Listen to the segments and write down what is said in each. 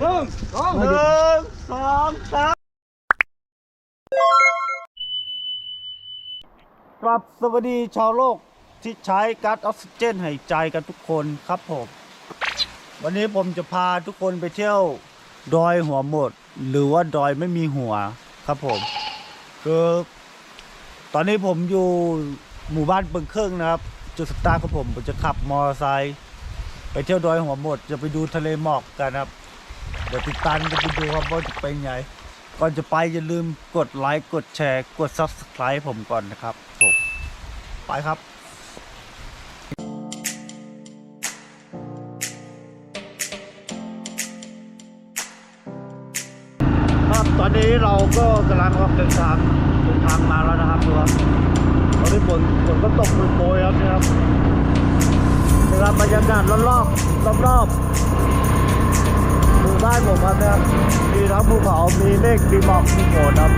หนึ่งสองหนึ่งสองสามกลับสวัสดีชาวโลกที่ใช้ก๊าซออกซิเจนหายใจกันทุกคนครับผม วันนี้ผมจะพาทุกคนไปเที่ยวดอยหัวหมด หรือว่าดอยไม่มีหัวครับผมคือตอนนี้ผมอยู่หมู่บ้านเปิงเครื่องนะครับ จุดสตาร์ทของผมผมจะขับมอเตอร์ไซค์ไปเที่ยวดอยหัวหมด จะไปดูทะเลหมอกกันครับ ดี๋ยวติดตามกันไปดูครับว่าจะเป็นไง ก่อนจะไปอย่าลืมกดไลค์กดแชร์กด Subscribe ผมก่อนนะครับผมไปครับครับตอนนี้เราก็กำลังออกเดินทางเดินทางมาแล้วนะครับดูครับตอนนี้ฝนฝนก็ตกโปรยๆครับนะครับนะครับบรรยากาศรอบๆรอบๆหมู่ บ้านผมครับนะครับมีทั้งภูเขา มีเมฆมีหมอกมีฝนครับ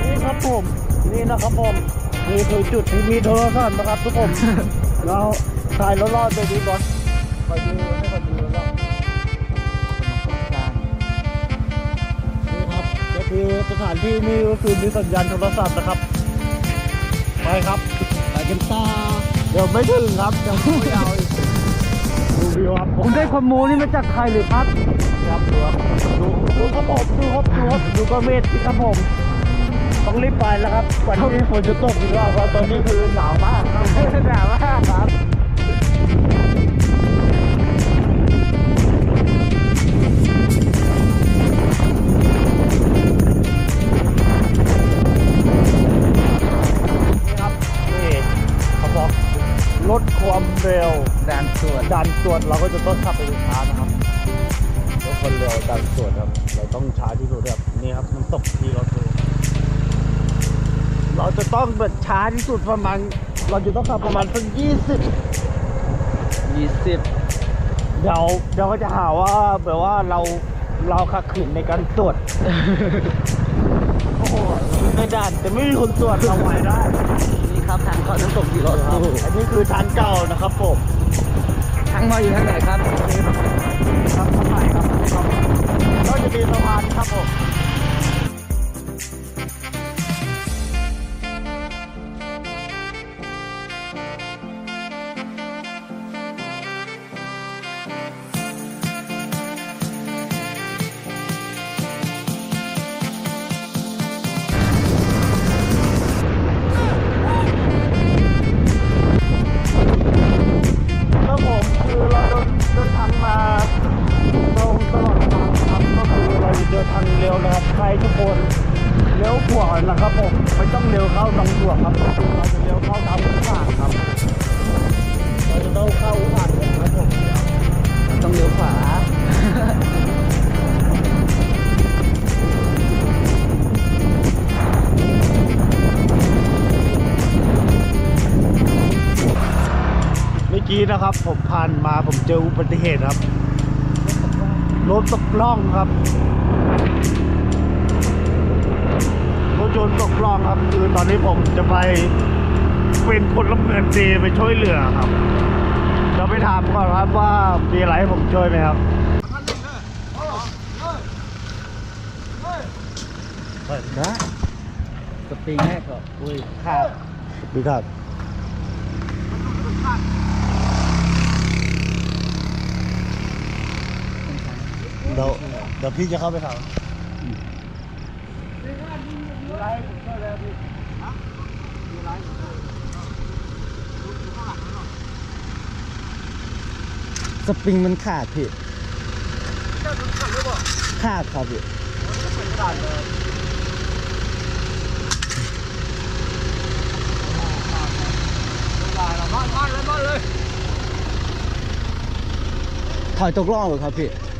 นี่ครับผม นี่นะครับผมนี่คือจุดที่มีโทรศัพท์นะครับทุกคนเราถ่ายรอดๆไปดูก่อนคอยดูให้คอยดูรอบนี่ครับก็คือสถานที่นี่ก็คือมีสัญญาณโทรศัพท์นะครับ ไปครับ ไปกันต่อเดี๋ยวไม่ถึงครับเดี๋ยวไม่เอาอีกดู วิวครับผมได้ความมูนี่มาจากใครหรือครับครับดูครับดูดูครับผมดูครับดูครับดูก็เมฆสิครับผมต้องรีบไปแล้วครับก่อนที่ฝนจะตกอีกรอบเพราะตอนนี้คือหนาวมากครับหนาวมาก ตรวจเราก็จะต้องขับไปช้านะครับรถคนเร็วดันตรวจครับ เราต้องช้าที่สุดครับนี่ครับน้ำตกที่เราคือเราจะต้องแบบช้าที่สุดประมาณ เราจะต้องขับประมาณสักยี่สิบยี่สิบเดี๋ยวเดี๋ยวก็จะหาว่าแบบว่าเราเราขัดขืนในการตรวจโอ้โหในด่านแต่ไม่มีคนตรวจเราไหวได้นี่ครับทางเข้าน้ำตกกิโลครับอันนี้คือทางเก่านะครับผม ทางมาอยู่ทางไหนครับครับทางไหนครับเราจะมีสะพานครับผม เจออุบัติเหตุครับ รถตกล่องครับ รถยนต์ตกล่องครับ คือตอนนี้ผมจะไปเป็นคนละเมืองดีไปช่วยเหลือครับเราไปถามก่อนครับว่ามีอะไรให้ผมช่วยไหมครับเปิดได้สปริงแรกก็อุ้ยขาดพี่ครับ เดี๋ยวเดี๋ยวพี่จะเข้าไปถามสปริงมันขาดพี่ขาดครับพี่ถอยตกล่องเหรอครับพี่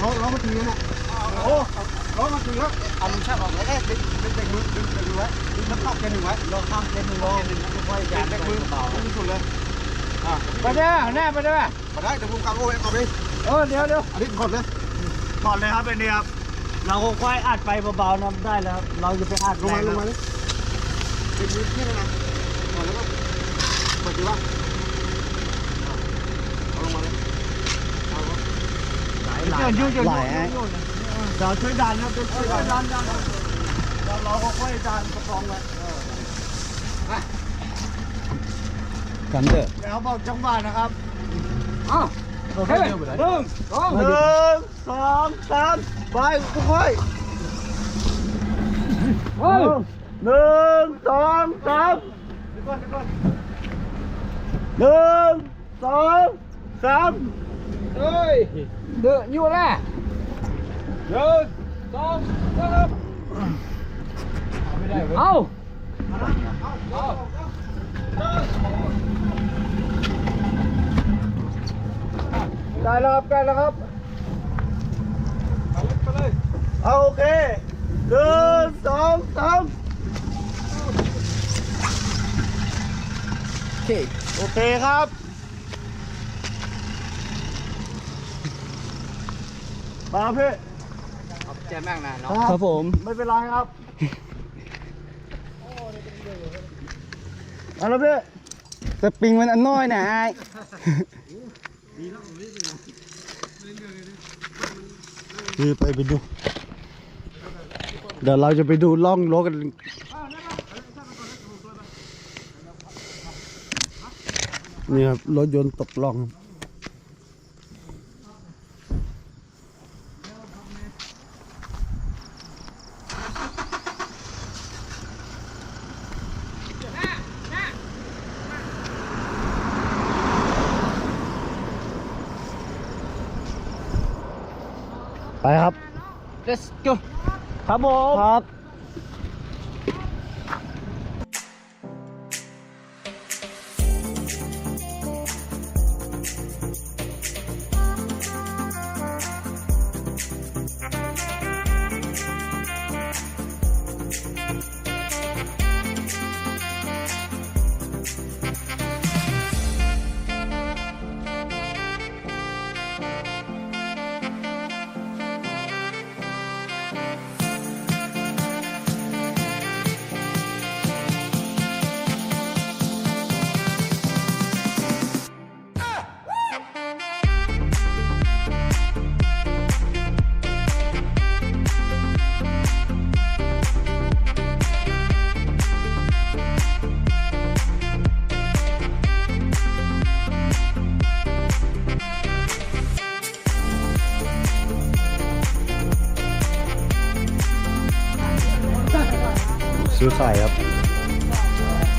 ร้องร้องมาถึงแล้วเนี่ยโอ้ร้องมาถึงแล้วเอามึงชักออกแล้วดึงดึงดึงมือดึงดึงไว้ดึงน้ำเข้าเกนหนึ่งไว้รอข้างเกนหนึ่งรอเกนหนึ่งค่อยๆยานดึงมือเบาที่สุดเลยอะ ไปเด้อ หน้าไปเด้อมาได้เดี๋ยวผมกางโอ้ยเอาไปเออเดี๋ยวเดี๋ยวอันนี้ถอดเลยถอดเลยครับเป็นนี่ครับเราค่อยๆอัดไปเบาๆนะได้แล้วครับเราจะไปอัดลงมาลงมาแรเลยเป็นมือที่นะก่อนแล้วก็เปิดดูว่าเอาลงมาเลยเอาวะหลายหลายยืนยืนหลายไอ้เดี๋ยวช่วยดันครับช่วยดันดันดันเราเราค่อยๆดันกระปองไว้กันเถอะเดี๋ยวบอกจังหวะนะครับ อ้าวเฮ้ยหนึ่งสองหนึ่งสองสามไปค่อยเฮ้ยๆหนึ่งสองสามหนึ่งสองสามเฮ้ยเดืออยู่แล้วหนึ่งสองสามเอา ได้แล้วครับได้แล้วครับเอาโอเคหนึ่งสองสามโอเคโอเคครับ มาพี่เจ็บมากนะเนาะครับผม ไม่เป็นไรครับมาแล้วพี่สปริงมันอันน้อยนะไอ้ คือไปไปดู เดี๋ยวเราจะไปดูล่องรถกัน นี่ครับรถยนต์ตกล่องครับ ไปครับ let's go ครับผม ครับ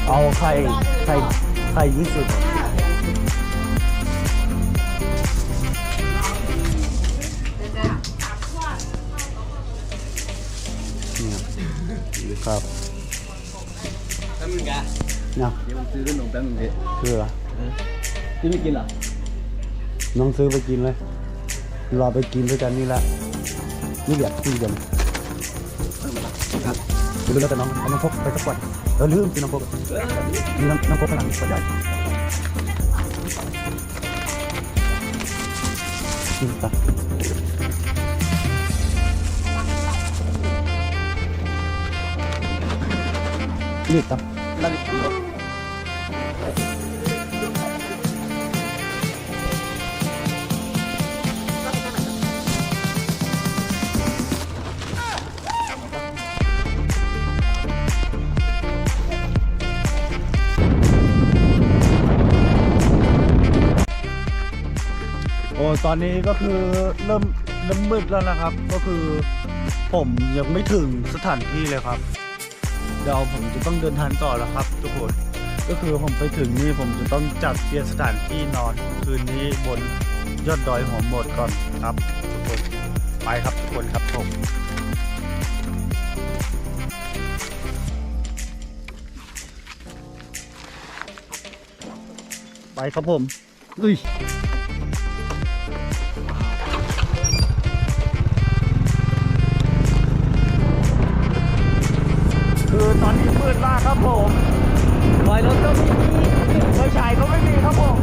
เอาไข่ไข่ไข่ยี่สิบนี่ครับแป๊บนึงแกเนี่ยเดี๋ยวผมซื้อขนมแป๊บนึงพี่คืออะไรพี่ไม่กินเหรอ น้องซื้อไปกินเลย รอไปกินด้วยกันนี่แหละ นี่เดี๋ยวคุยกันครับเดี๋ยวเราจะน้องเอาน้องพกไปสักวัน เออลืมกินน้องพกมีน้องน้องพกข้างหลังก็ได้กินปะนี่ตับโอ้ต ตอนนี้ก็คือเริ่มเริ่มมืดแล้วนะครับ ก็คือผมยังไม่ถึงสถานที่เลยครับเดี๋ยวผมจะต้องเดินทางต่อแล้วครับทุกคนก็คือผมไปถึงนี่ผมจะต้องจัดเตรียมสถานที่นอนคืนนี้บนยอดดอยหัวหมดก่อนครับ ทุกคนไปครับทุกคนครับผมไปครับผมอุ้ย ตอนนี้มืดมากครับผมถอยรถก็ไม่มีไฟฉายก็ไม่มีครับผม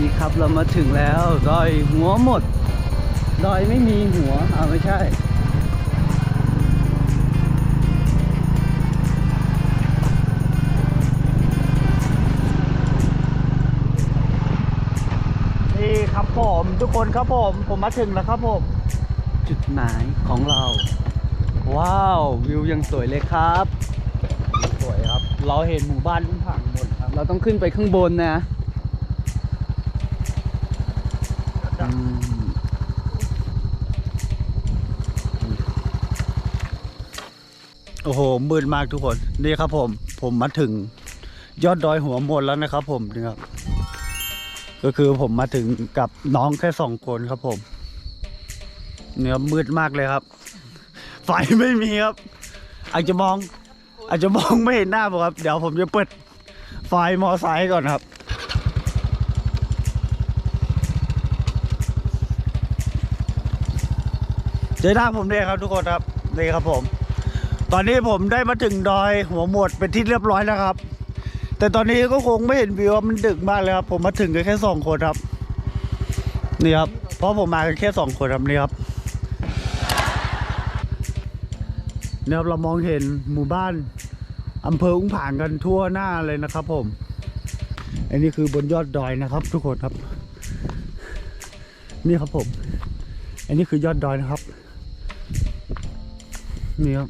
นี่ครับเรามาถึงแล้วดอยหัวหมดดอยไม่มีหัวอ่าไม่ใช่ นี่ครับผมทุกคนครับผม ผมมาถึงแล้วครับผม จุดหมายของเรา ว้าว วิวยังสวยเลยครับ สวยครับ เราเห็นหมู่บ้านทุ่งผังหมดครับ เราต้องขึ้นไปข้างบนนะ อืมโอ้โหมืดมากทุกคน นี่ครับผม ผมมาถึง ยอดดอยหัวหมดแล้วนะครับ ผมนี่ครับ ก็คือผมมาถึงกับน้องแค่สองคนครับผม เนี่ยมืดมากเลยครับ ไฟไม่มีครับ อาจจะมอง อาจจะมองไม่เห็นหน้าผมครับ เดี๋ยวผมจะเปิดไฟมอไซค์ก่อนครับ เจอหน้าผมเลยครับทุกคนครับนี่ครับผม ตอนนี้ผมได้มาถึงดอยหัวหมดเป็นที่เรียบร้อยแล้วครับ แต่ตอนนี้ก็คงไม่เห็นวิวว่ามันดึกมากเลยครับ ผมมาถึงกันแค่สองคนครับนี่ครับเพราะผมมากันแค่สองคนครับนี่ครับเนี่ยครับเรามองเห็นหมู่บ้านอำเภออุ้งผางกันทั่วหน้าเลยนะครับ ผม อันนี้คือบนยอดดอยนะครับ ทุกคนครับ นี่ครับผม อันนี้คือยอดดอยนะครับ นี่ครับ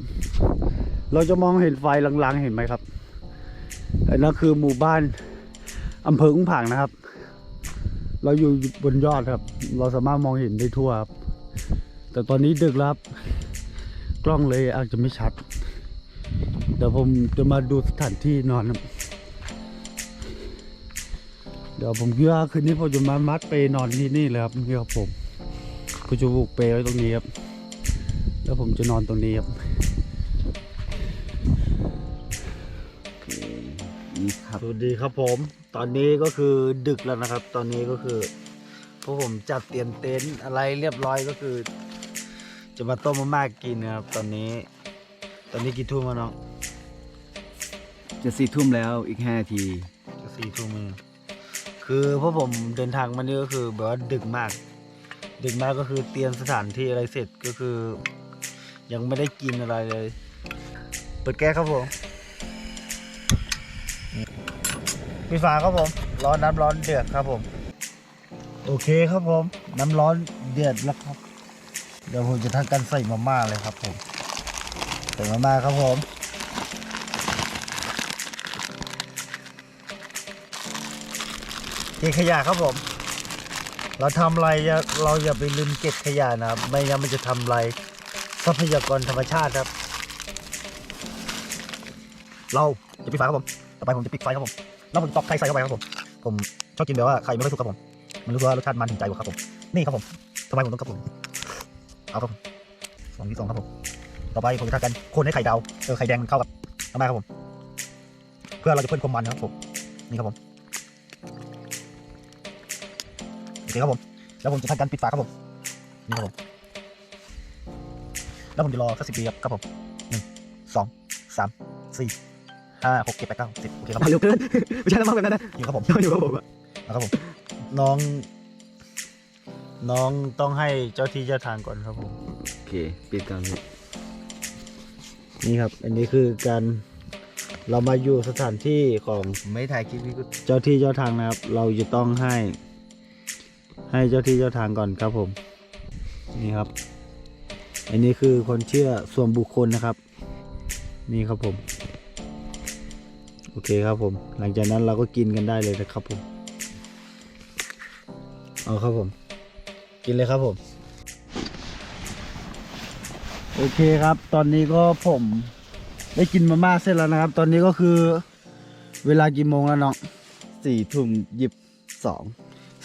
เราจะมองเห็นไฟลางๆเห็นไหมครับอันนั้นคือหมู่บ้านอำเภออุ้งผางนะครับ เราอยู่บนยอดครับ เราสามารถมองเห็นได้ทั่วครับ แต่ตอนนี้ดึกแล้วครับ กล้องเลยอาจจะไม่ชัด เดี๋ยวผมจะมาดูสถานที่นอนครับเดี๋ยวผมคิดว่าคืนนี้ผมจะมามัดไปนอนที่นี่เลยครับนี่ครับผมก็จะบุกเปไว้ตรงนี้ครับ แล้วผมจะนอนตรงนี้ครับนี่ครับสวัสดีครับผม ตอนนี้ก็คือดึกแล้วนะครับ ตอนนี้ก็คือพวกผมจัดเตรียมเต็นท์อะไรเรียบร้อยก็คือ จะมาต้มมาม่ากินนะครับ ตอนนี้ ตอนนี้กี่ทุ่มแล้วน้องจะสี่ทุ่มแล้วอีกห้านาทีจะสี่ทุ่มแล้วคือพวกผมเดินทางมานี่ก็คือแบบว่าดึกมาก ดึกมากก็คือเตรียมสถานที่อะไรเสร็จก็คือ ยังไม่ได้กินอะไรเลย เปิดแก๊สครับผมพี่ฟ้าครับผม ร้อนน้ำร้อนเดือดครับผม โอเคครับผม น้ำร้อนเดือดแล้วครับ เดี๋ยวผมจะทำการใส่มาม่าเลยครับผม ใส่มาม่าครับผมเก็บขยะครับผม เราทำอะไรอย่าเราอย่าไปลืมเก็บขยะนะครับ ไม่งั้นมันจะทำลาย ทรัพยากรธรรมชาติครับ เราจะปิดไฟครับผม ต่อไปผมจะปิดไฟครับผม แล้วผมตอกไข่ใส่เข้าไปครับผม ผมชอบกินแบบว่าไข่ไม่ค่อยสุกครับผม มันรู้สึกว่ารสชาติมันถึงใจกว่าครับผม นี่ครับผมทำไมผมต้องครับผม เอาครับผมสองที่สองครับผม ต่อไปผมจะทำการคนให้ไข่ดาว เออไข่แดงมันเข้ากับน้ำมันครับผม เพื่อเราจะเพิ่มความมันนะครับผม นี่ครับผมโอเคครับผม แล้วผมจะทำการปิดฝาครับผม นี่ครับผม แล้วผมจะรอสักสิบปีครับครับผมหนึ่งสองสามสี่ห้าหกเจ็ดแปดเก้าสิบโอเคครับเร็วเกินไม่ใช่แล้วมั้งแบบนั้นนะอยู่ครับผมอยู่กับผมอะนะครับผม น้อง น้องต้องให้เจ้าที่เจ้าทางก่อนครับผม โอเคปิดกันพี่นี่ครับ อันนี้คือการเรามาอยู่สถานที่ของไม่ถ่ายคลิปนี้ก็เจ้าที่เจ้าทางนะครับ เราจะต้องให้ ให้เจ้าที่เจ้าทางก่อนครับผม นี่ครับ อันนี้คือคนเชื่อส่วนบุคคลนะครับ นี่ครับผม โอเคครับผม หลังจากนั้นเราก็กินกันได้เลยนะครับผม เอาครับผม กินเลยครับผม โอเคครับ ตอนนี้ก็ผมได้กินมาม่าเสร็จแล้วนะครับ ตอนนี้ก็คือเวลากี่โมงแล้วน้องสี่ทุ่มยิบสอง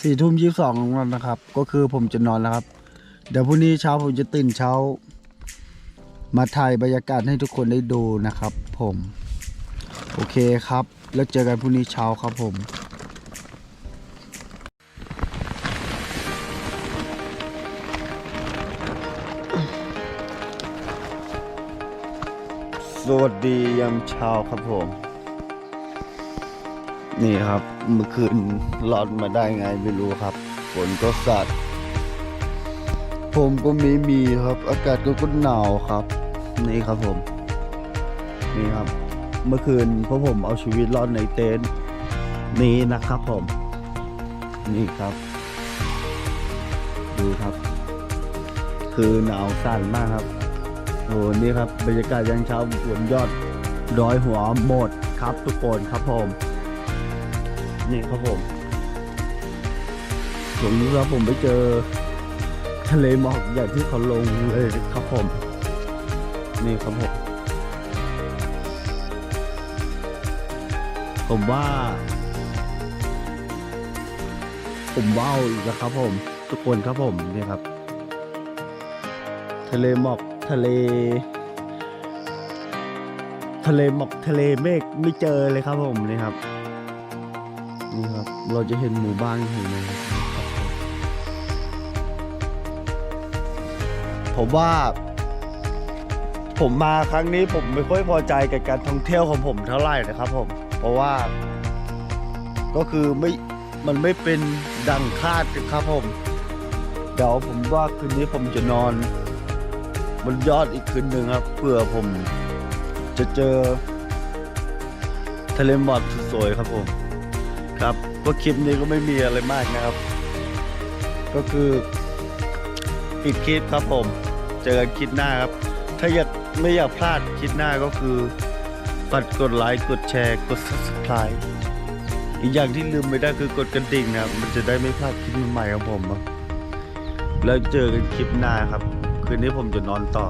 สี่ทุ่มยี่สิบสองแล้วนะครับ ก็คือผมจะนอนแล้วครับ เดี๋ยวพรุ่งนี้เช้าผมจะตื่นเช้า มาถ่ายบรรยากาศให้ทุกคนได้ดูนะครับ ผม โอเคครับ แล้วเจอกันพรุ่งนี้เช้าครับผมสวัสดียามเช้าครับผม นี่ครับ เมื่อคืนรอดมาได้ไงไม่รู้ครับ ฝนก็สัด ผมก็ไม่มีครับ อากาศก็ก็หนาวครับ นี่ครับผม นี่ครับ เมื่อคืนพวกผมเอาชีวิตรอดในเต็นท์นี้นะครับผม นี่ครับ ดูครับ คือหนาวสั่นมากครับ โอ้โหนี่ครับ บรรยากาศยังเช้าบนยอดดอยหัวหมดครับทุกคนครับผม นี่ครับผมผมรู้ว่าผมไปเจอ ทะเลหมอกอย่างที่เขาลงเลยครับผม นี่ครับผม ผมว่า ผมว้าวอีกแล้วครับผม ทุกคนครับผมนี่ครับ ทะเลหมอกทะเล ทะเลหมอกทะเลเมฆไม่เจอเลยครับผมนี่ครับ นี่ครับ เราจะเห็นหมู่บ้านเห็นไหม ผมว่า ผมมาครั้งนี้ผมไม่ค่อยพอใจกับการท่องเที่ยวของผมเท่าไหร่นะครับ ผม เพราะว่า ก็คือไม่มันไม่เป็นดังคาดครับผม เดี๋ยวผมว่าคืนนี้ผมจะนอนบนยอดอีกคืนหนึ่งครับเพื่อผมจะเจอทะเลหมอกสวยๆครับผม ครับก็คลิปนี้ก็ไม่มีอะไรมากนะครับ ก็คือปิดคลิปครับผม เจอกันคลิปหน้าครับ ถ้าอยากไม่อยากพลาดคลิปหน้าก็คือฝากกดไลค์กดแชร์กด subscribe อีกอย่างที่ลืมไม่ได้คือกดกระดิ่งนะครับมันจะได้ไม่พลาดคลิปใหม่ของผมครับแล้วเจอกันคลิปหน้าครับ คืนนี้ผมจะนอนต่อ